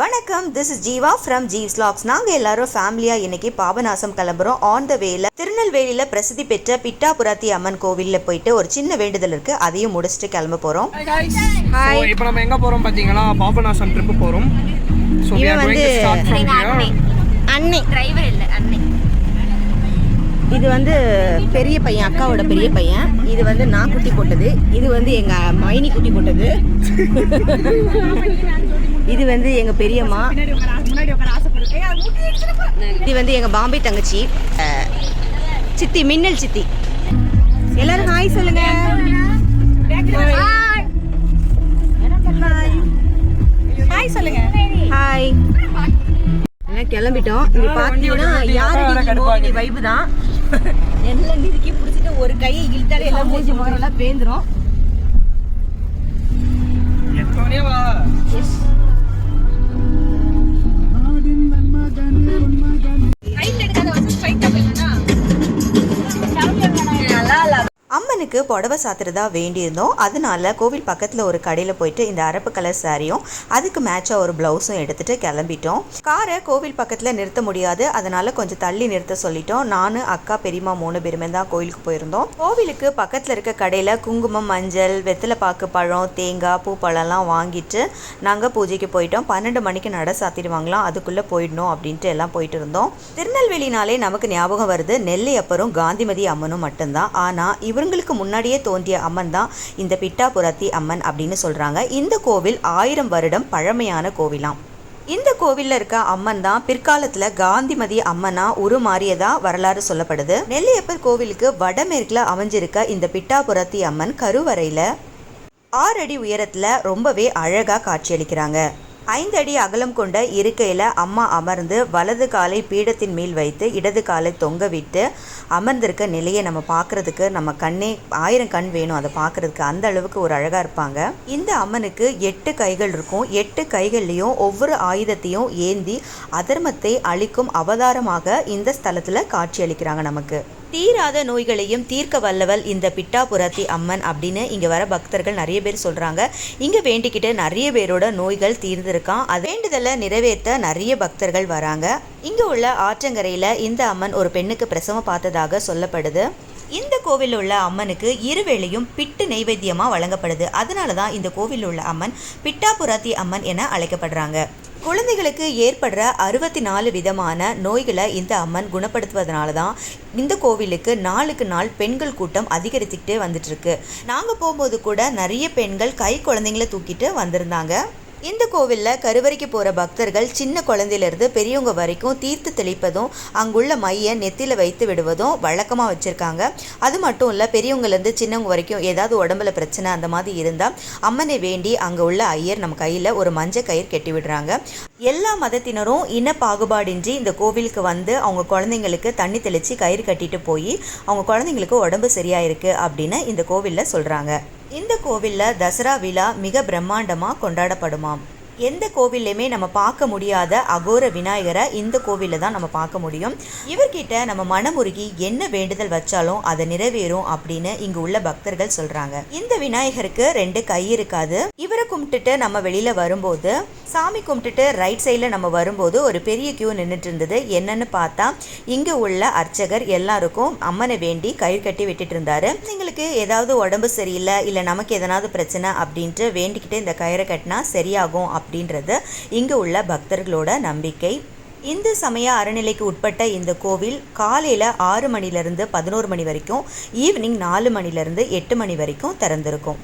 வணக்கம். This is Jeeva from Jeevs logs நாங்கள் எல்லாரும் ஃபேமிலியாக இன்னைக்கு பாபநாசம் கிளம்புறோம். ஆன் த வேல திருநெல்வேலியில் பிரசித்தி பெற்ற பிட்டாபுராத்தி அம்மன் கோவிலில் போயிட்டு ஒரு சின்ன வேண்டுதல் இருக்கு. அதையும் முடிச்சுட்டு கிளம்ப போகிறோம் இப்போ நம்ம எங்கே போகிறோம் பார்த்தீங்கன்னா பாபநாசம் ட்ரிப்பு போகிறோம் ஸோ we are இவன் going to வந்து. அன்னை. டிரைவர் இல்லை அன்னை. இது வந்து பெரிய பையன் அக்காவோட பெரிய பையன். இது வந்து நான் குட்டி போட்டது. இது வந்து எங்க மைனி குட்டி போட்டது. இது வந்து எங்க பெரியம்மா. இது வந்து எங்க பாம்பே தங்கச்சி. சித்தி மின்னல் சித்தி. எல்லாரும் ஹாய் சொல்லுங்க. ஹாய் சொல்லுங்க. ஹாய் கிளம்பிட்டோம். இங்க பாத்தீங்கன்னா யாரு வைப்பு தான். எல்லாம் நிறுக்கி பிடிச்சிட்டு ஒரு கையை இழுத்தாலே எல்லாம் மூஞ்சி முகரெல்லாம் பேந்துரும். எத்தனையோ வா. Madam. அம்மனுக்கு புடவை சாத்துறதா வேண்டியிருந்தோம். அதனால கோவில் பக்கத்தில் ஒரு கடையில் போயிட்டு இந்த அரப்பு கலர் சாரியும் அதுக்கு மேட்சாக ஒரு ப்ளவுஸும் எடுத்துகிட்டு கிளம்பிட்டோம். காரை கோவில் பக்கத்தில் நிறுத்த முடியாது. அதனால கொஞ்சம் தள்ளி நிறுத்த சொல்லிட்டோம். நான் அக்கா பெரியம்மா மூணு பேருமே தான் கோவிலுக்கு போயிருந்தோம். கோவிலுக்கு பக்கத்தில் இருக்க கடையில் குங்குமம் மஞ்சள் வெத்தலை பாக்கு பழம் தேங்காய் பூ பழம்லாம் வாங்கிட்டு நாங்கள் பூஜைக்கு போயிட்டோம். பன்னெண்டு மணிக்கு நட சாத்திடுவாங்களாம். அதுக்குள்ளே போயிடணும் அப்படின்ட்டு எல்லாம் போயிட்டு இருந்தோம். திருநெல்வேலினாலே நமக்கு ஞாபகம் வருது நெல்லை அப்புறம் காந்திமதி அம்மனும் மட்டும்தான். ஆனால் இவங்களுக்கு முன்னாடியே தோன்றிய அம்மன் தான் இந்த பிட்டாபுரத்தி அம்மன் அப்படின்னு சொல்கிறாங்க இந்த கோவில் ஆயிரம் வருடம் பழமையான கோவிலாம். இந்த கோவிலில் இருக்க அம்மன் தான் பிற்காலத்தில் காந்திமதி அம்மனா உருமாறியதா வரலாறு சொல்லப்படுது. நெல்லியப்பர் கோவிலுக்கு வடமேற்கில் அமைஞ்சிருக்க இந்த பிட்டாபுரத்தி அம்மன் கருவறையில் ஆறடி உயரத்தில் ரொம்பவே அழகாக காட்சியளிக்கிறாங்க. ஐந்து அடி அகலம் கொண்ட இருக்கையில் அம்மா அமர்ந்து வலது காலை பீடத்தின் மேல் வைத்து இடது காலை தொங்க விட்டு அமர்ந்திருக்க நிலையை நம்ம பார்க்கறதுக்கு நம்ம கண்ணே ஆயிரம் கண் வேணும். அதை பார்க்கறதுக்கு அந்த அளவுக்கு ஒரு அழகாக இருப்பாங்க. இந்த அம்மனுக்கு எட்டு கைகள் இருக்கும். எட்டு கைகள்லையும் ஒவ்வொரு ஆயுதத்தையும் ஏந்தி அதர்மத்தை அழிக்கும் அவதாரமாக இந்த ஸ்தலத்தில் காட்சி அளிக்கிறாங்க நமக்கு. தீராத நோய்களையும் தீர்க்க வல்லவள் இந்த பிட்டாபுரத்தி அம்மன் அப்படின்னு இங்கே வர பக்தர்கள் நிறைய பேர் சொல்கிறாங்க இங்கே வேண்டிக்கிட்டு நிறைய பேரோட நோய்கள் தீர்ந்திருக்கான் அது வேண்டுதலை நிறைவேற்ற நிறைய பக்தர்கள் வராங்க. இங்கே உள்ள ஆற்றங்கரையில் இந்த அம்மன் ஒரு பெண்ணுக்கு பிரசவம் பார்த்ததாக சொல்லப்படுது. இந்த கோவிலில் உள்ள அம்மனுக்கு இருவேளையும் பிட்டு நைவேத்தியமாக வழங்கப்படுது. அதனால தான் இந்த கோவிலில் உள்ள அம்மன் பிட்டாபுரத்தி அம்மன் என அழைக்கப்படுறாங்க. குழந்தைகளுக்கு ஏற்படுற அறுபத்தி நாலு விதமான நோய்களை இந்த அம்மன் குணப்படுத்துவதனால தான் இந்த கோவிலுக்கு நாளுக்கு நாள் பெண்கள் கூட்டம் அதிகரிச்சுக்கிட்டே வந்துட்டுருக்கு நாங்கள் போகும்போது கூட நிறைய பெண்கள் கை குழந்தைங்கள தூக்கிட்டு வந்திருந்தாங்க. இந்த கோவிலில் கருவறைக்கு போகிற பக்தர்கள் சின்ன குழந்தையிலேருந்து பெரியவங்க வரைக்கும் தீர்த்து தெளிப்பதும் அங்குள்ள மையை நெத்தியில் வைத்து விடுவதும் வழக்கமாக வச்சுருக்காங்க. அது மட்டும் இல்லை பெரியவங்கலேருந்து சின்னவங்க வரைக்கும் ஏதாவது உடம்புல பிரச்சனை அந்த மாதிரி இருந்தால் அம்மனை வேண்டி அங்கே உள்ள ஐயர் நம்ம கையில் ஒரு மஞ்சள் கயிறு கட்டி விடுறாங்க. எல்லா மதத்தினரும் இன பாகுபாடின்றி இந்த கோவிலுக்கு வந்து அவங்க குழந்தைங்களுக்கு தண்ணி தெளித்து கயிறு கட்டிட்டு போய் அவங்க குழந்தைங்களுக்கு உடம்பு சரியாயிருக்கு அப்படின்னு இந்த கோவிலில் சொல்கிறாங்க இந்த கோவிலில் தசரா விழா மிக பிரம்மாண்டமாக கொண்டாடப்படுமாம். எந்த கோவில்லையுமே நம்ம பார்க்க முடியாத அகோர விநாயகரை இந்த கோவிலில் தான் நம்ம பார்க்க முடியும். இவர்கிட்ட நம்ம மனமுருகி என்ன வேண்டுதல் வச்சாலும் அதை நிறைவேறும் அப்படின்னு இங்கு உள்ள பக்தர்கள் சொல்றாங்க. இந்த விநாயகருக்கு ரெண்டு கை இருக்காது. இவரை கும்பிட்டுட்டு நம்ம வெளியில வரும்போது சாமி கும்பிட்டுட்டு ரைட் சைடில் நம்ம வரும்போது ஒரு பெரிய கியூ நின்றுட்டு இருந்தது. என்னன்னு பார்த்தா இங்கே உள்ள அர்ச்சகர் எல்லாருக்கும் அம்மனை வேண்டி கயிறு கட்டி விட்டுட்டு இருந்தாரு. எங்களுக்கு ஏதாவது உடம்பு சரியில்லை இல்லை நமக்கு எதனாவது பிரச்சனை அப்படின்ட்டு வேண்டிக்கிட்டு இந்த கயிறை கட்டினா சரியாகும் அப்படின்றது இங்கு உள்ள பக்தர்களோட நம்பிக்கை. இந்து சமய அறநிலைக்கு உட்பட்ட இந்த கோவில் காலையில் ஆறு மணிலேருந்து பதினோரு மணி வரைக்கும் ஈவினிங் நாலு மணிலேருந்து எட்டு மணி வரைக்கும் திறந்திருக்கும்.